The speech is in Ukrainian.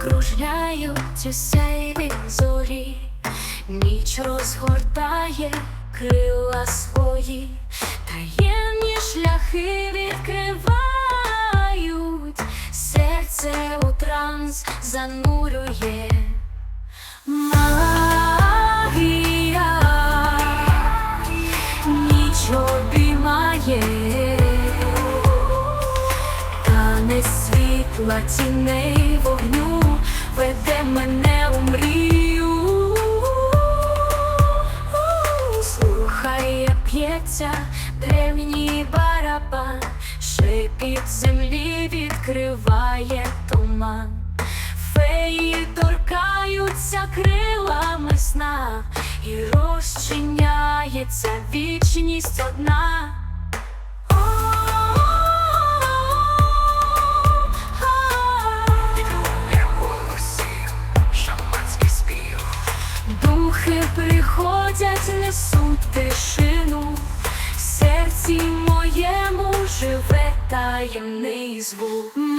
кружляють сяйві зорі, ніч розгортає крила свої, таємні шляхи відкривають, серце у транс занурює. Магія. Ніч обіймає, танець світла тіней вогню веде мене у мрію. Слухай, як п'ється древній барабан, шипіт землі відкриває туман. Феї торкаються крилами сна, і розчиняється вічність одна. Приходять, несуть тишину, в серці моєму живе таємний звук.